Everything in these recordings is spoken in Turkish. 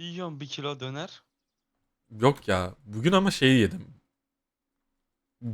Yiyorum bir kilo döner. Yok ya. Bugün ama şey yedim.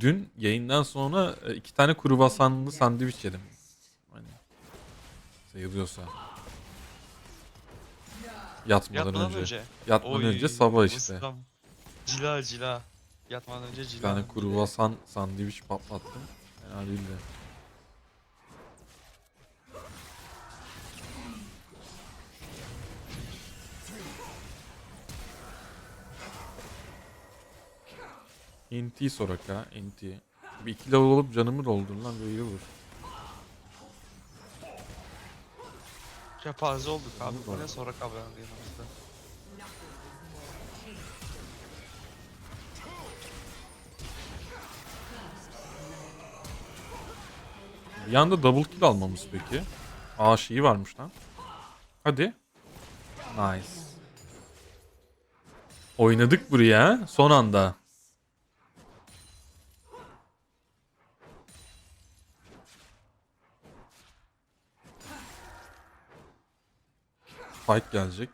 Dün yayından sonra e, iki tane kruvasanlı sandviç yedim. Hani sayılıyorsa. Yatmadan, Yatmadan önce. önce. Yatmadan Oy, önce sabah işte. ıslam. Cila cila. Yatmadan önce Bir cila. tane kruvasan sandviç patlattım. Fena değildi. Inti Soraka, Inti. Bir iki level olup canımı doldur lan böyle vur. Kepaze olduk abi. Bu ne sonra kaberin yanımızda. Bir anda double kill almamız peki. Aa şeyi varmış lan. Hadi. Nice. Oynadık buraya son anda. Fight gelecek.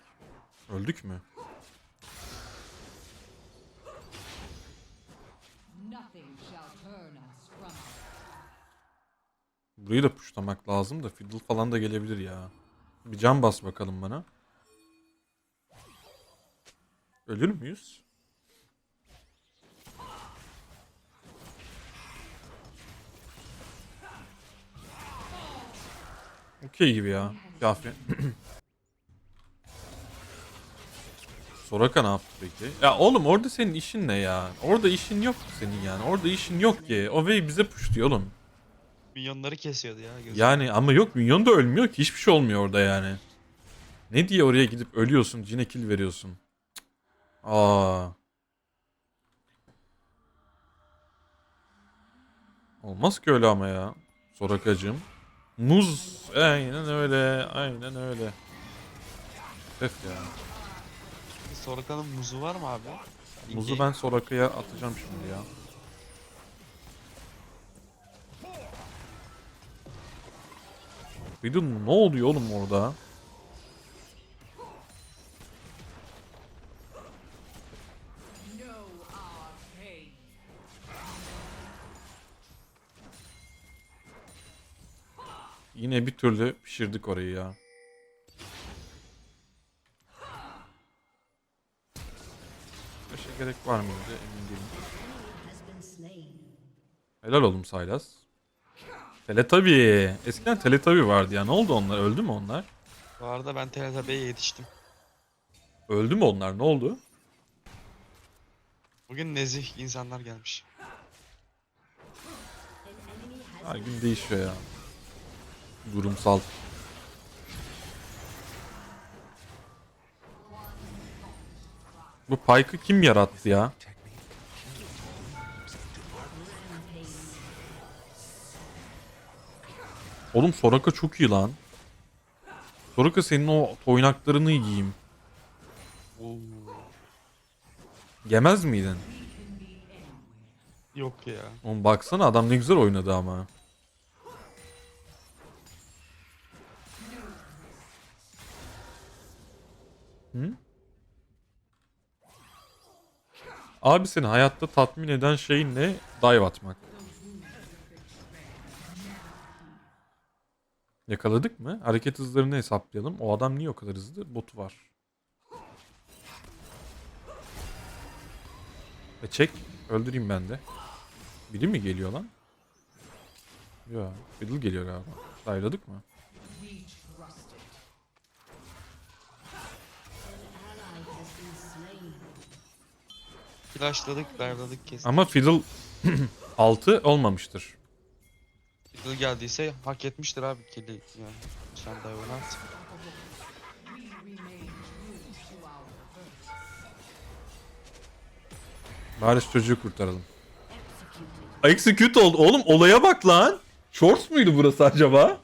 Öldük mü? Burayı da puşlamak lazım da fiddle falan da gelebilir ya. Bir can bas bakalım bana. Ölür müyüz? Okey gibi ya. Kafi. Soraka ne yaptı peki? Ya oğlum orada senin işin ne ya? Orada işin yok senin yani. Orada işin yok ki. O Vey bize puşluyor oğlum. Milyonları kesiyordu ya. gözüm. Yani ama yok minyon da ölmüyor ki hiçbir şey olmuyor orada yani. Ne diye oraya gidip ölüyorsun, cine kill veriyorsun. Cık. Aa. Olmaz ki öyle ama ya. Sorakacığım. Muz. Aynen öyle. Aynen öyle. Öf ya. Soraka'nın muzu var mı abi? Muzu ben Soraka'ya atacağım şimdi ya. Bir de ne oluyor oğlum orada? Yine bir türlü pişirdik orayı ya. Gerek var mıydı emin değilim. Helal oğlum Saylas. Teletabi. Eskiden Teletabi vardı ya. Ne oldu onlar? Öldü mü onlar? Bu arada ben Teletabi'ye yetiştim. Öldü mü onlar? Ne oldu? Bugün nezih insanlar gelmiş. Her gün değişiyor ya. Durumsal. Bu Pike'ı kim yarattı ya? Oğlum Soraka çok iyi lan. Soraka senin o toynaklarını yiyeyim. Yemez miydin? Yok ya. Oğlum baksana adam ne güzel oynadı ama. Hı? Abi seni hayatta tatmin eden şey ne? Dive atmak. Yakaladık mı? Hareket hızlarını hesaplayalım. O adam niye o kadar hızlı? Botu var. E çek. Öldüreyim ben de. Biri mi geliyor lan? Ya, Fiddle geliyor galiba. Ayrıldık mı? Flashladık, dive'ladık kestik. Ama Fiddle 6 olmamıştır. Fiddle geldiyse hak etmiştir abi kill'i yani. Sen at. To our purpose. Bari şu çocuğu kurtaralım. Execute oldu. Oğlum olaya bak lan. Shorts muydu burası acaba?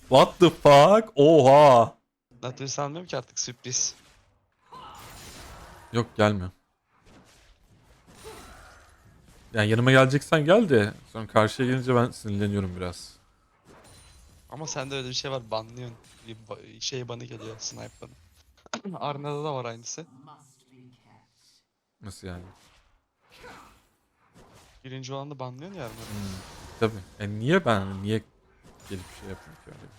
What the fuck? Oha. Zaten sanmıyorum ki artık sürpriz. Yok gelme. Yani yanıma geleceksen gel de sonra karşıya gelince ben sinirleniyorum biraz. Ama sende öyle bir şey var banlıyorsun. Bir ba- şey bana geliyor snipe bana. Arna'da da var aynısı. Nasıl yani? Birinci olanı banlıyorsun ya Arna'da. Hmm, tabii. E niye ben niye gelip şey yapayım ki öyle?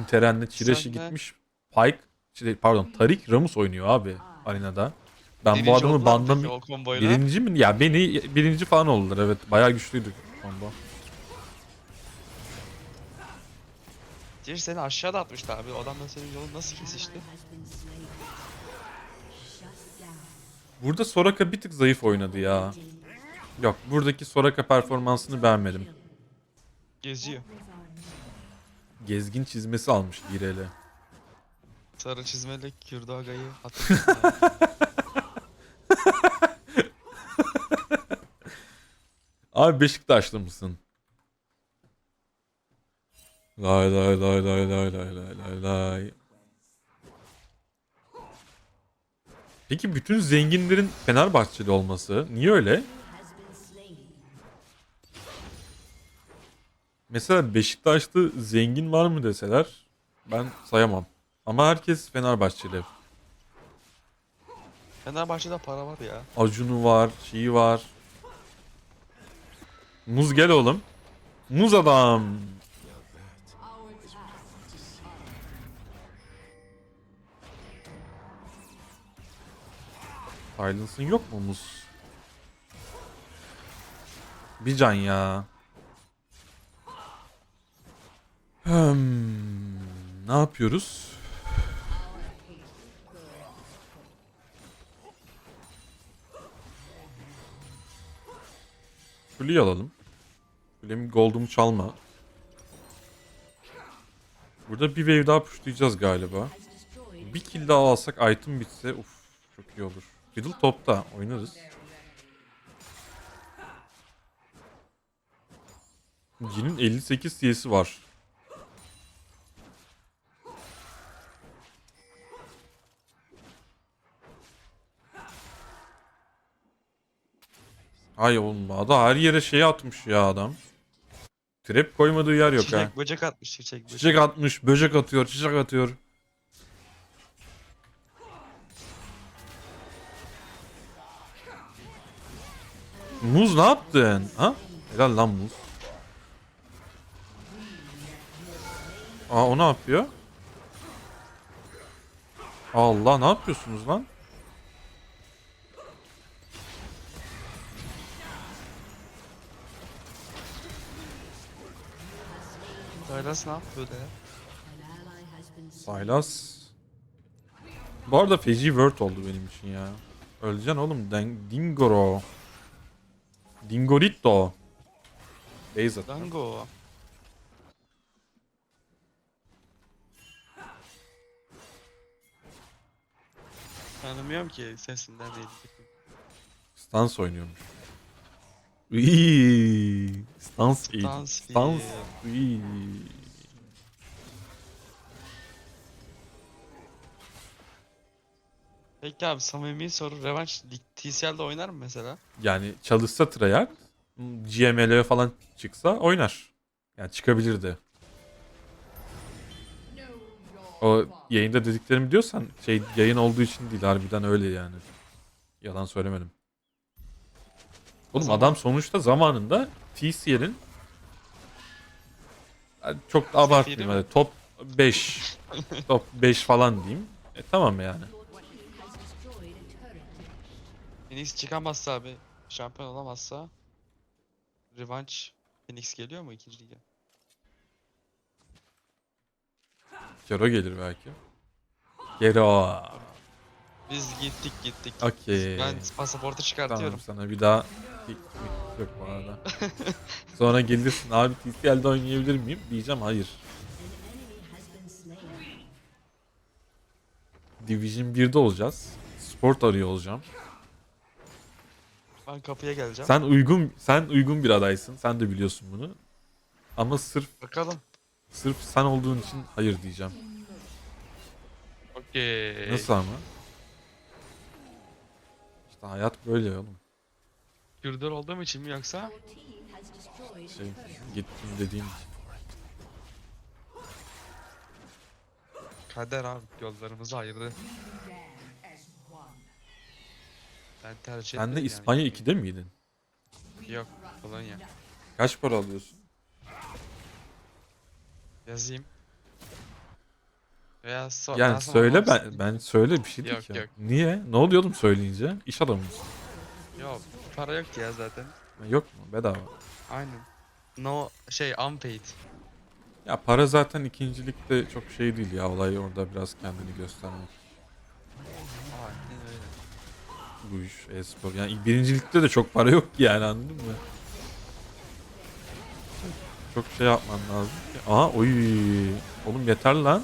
Inter'enle Çireş'i Sen de- gitmiş. Pike, şey, pardon Tarik Ramus oynuyor abi arenada. Ben Birinci bu adamı bandım birinci mi? Ya beni birinci falan oldular evet. Bayağı güçlüydü combo. Ciğer seni aşağıda atmıştı abi. O adamla senin yolun nasıl kesişti? Burada Soraka bir tık zayıf oynadı ya. Yok buradaki Soraka performansını beğenmedim. Geziyor. Gezgin çizmesi almış Girel'e. Sarı çizmeli Kürdo Aga'yı hatırlıyorsun. Abi Beşiktaşlı mısın? Lay lay lay lay lay lay lay lay lay. Peki bütün zenginlerin Fenerbahçeli olması niye öyle? Mesela Beşiktaşlı zengin var mı deseler ben sayamam. Ama herkes Fenerbahçeli. Fenerbahçe'de para var ya. Acunu var, şeyi var. Muz gel oğlum. Muz adam. Silence'ın yok mu muz? Bir can ya. Hmm, ne yapıyoruz? Kuleyi alalım. Kulemin goldumu çalma. Burada bir wave daha pushlayacağız galiba. Bir kill daha alsak item bitse uf çok iyi olur. Fiddle topta oynarız. Jin'in 58 CS'i var. Ay olmadı. Her yere şey atmış ya adam. Trap koymadığı yer yok ha. Çiçek böcek atmış çiçek böcek. Çiçek atmış, böcek atıyor, çiçek atıyor. Muz ne yaptın? Ha? Helal lan muz. Aa o ne yapıyor? Allah ne yapıyorsunuz lan? Saylas ne yapıyor ya? Silas. Bu arada feci word oldu benim için ya. Öleceksin oğlum. Den- Dingoro. Dingorito. At. Dango. Tanımıyorum ki sesinden değil. Stans oynuyormuş. Iiii. Stans iyi. Stans Stans. iyi. Iiii. Peki abi samimi soru. Revanş TCL'de oynar mı mesela? Yani çalışsa Treyarch GML falan çıksa oynar. Yani çıkabilirdi. O yayında dediklerimi diyorsan şey yayın olduğu için değil harbiden öyle yani. Yalan söylemedim. Oğlum adam sonuçta zamanında TCL'in Yani çok da abartmayayım hadi top 5 top 5 falan diyeyim. E tamam yani. Phoenix çıkamazsa abi, şampiyon olamazsa Revanş Phoenix geliyor mu ikinci lige? Kero gelir belki. Kero. Biz gittik gittik. Okey. Ben pasaportu çıkartıyorum. Tamam sana bir daha yok bu arada. Sonra gelirsin abi TCL'de oynayabilir miyim? Diyeceğim hayır. Division 1'de olacağız. Sport arıyor olacağım. Ben kapıya geleceğim. Sen uygun sen uygun bir adaysın. Sen de biliyorsun bunu. Ama sırf Bakalım. sırf sen olduğun için hayır diyeceğim. Okey. Nasıl ama? İşte hayat böyle oğlum. Kürdür olduğum için mi yoksa? Şey, gittim dediğim için. Kader abi yollarımızı ayırdı. Ben tercih Sen de etmedim İspanya yani. 2'de miydin? Yok Polonya. Kaç para alıyorsun? Yazayım. Veya so Yani söyle WhatsApp- ben ben söyle bir şey değil Yok, ki. yok. Niye? Ne oluyor oğlum söyleyince? İş adamı mısın? Yok para yok ki ya zaten. Yok mu? Bedava. Aynen. No şey unpaid. Ya para zaten ikincilikte çok şey değil ya. Olay orada biraz kendini göstermek. Aynen öyle. Bu iş e-spor. Yani birincilikte de çok para yok ki yani anladın mı? Çok şey yapman lazım. Aha oy. Oğlum yeter lan.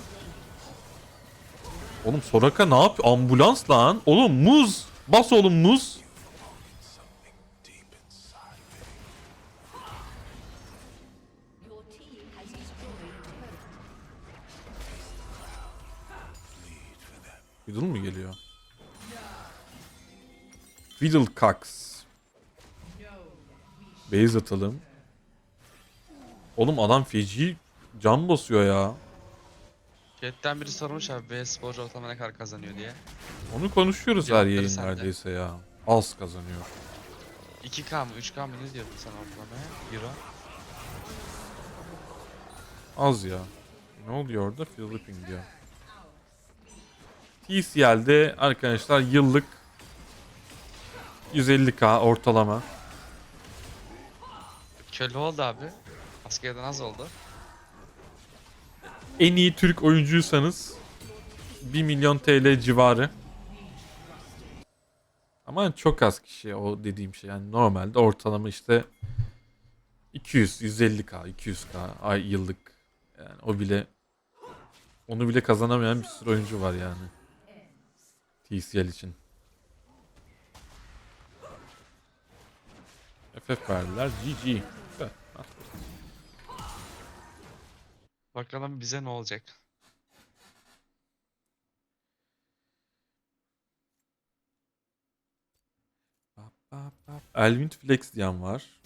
Oğlum Soraka ne yapıyor? Ambulans lan. Oğlum muz. Bas oğlum muz. Fiddle mı geliyor? Fiddlecox. Base atalım. Oğlum adam feci can basıyor ya. Chatten biri sormuş abi B sporcu ortalama ne kadar kazanıyor diye. Onu konuşuyoruz her Cevapları yayın sende. neredeyse ya. Az kazanıyor. 2K mı 3K mı ne diyordun sen ortalamaya? Euro. Az ya. Ne oluyor orada? Philippine diyor. TCL'de arkadaşlar yıllık 150k ortalama. Köle oldu abi. Askerden az oldu. En iyi Türk oyuncuysanız 1 milyon TL civarı. Ama çok az kişi o dediğim şey. Yani normalde ortalama işte 200, 150k, 200k ay yıllık. Yani o bile onu bile kazanamayan bir sürü oyuncu var yani. TCL için. FF verdiler. GG. Bakalım bize ne olacak. Elvin Flex diyen var.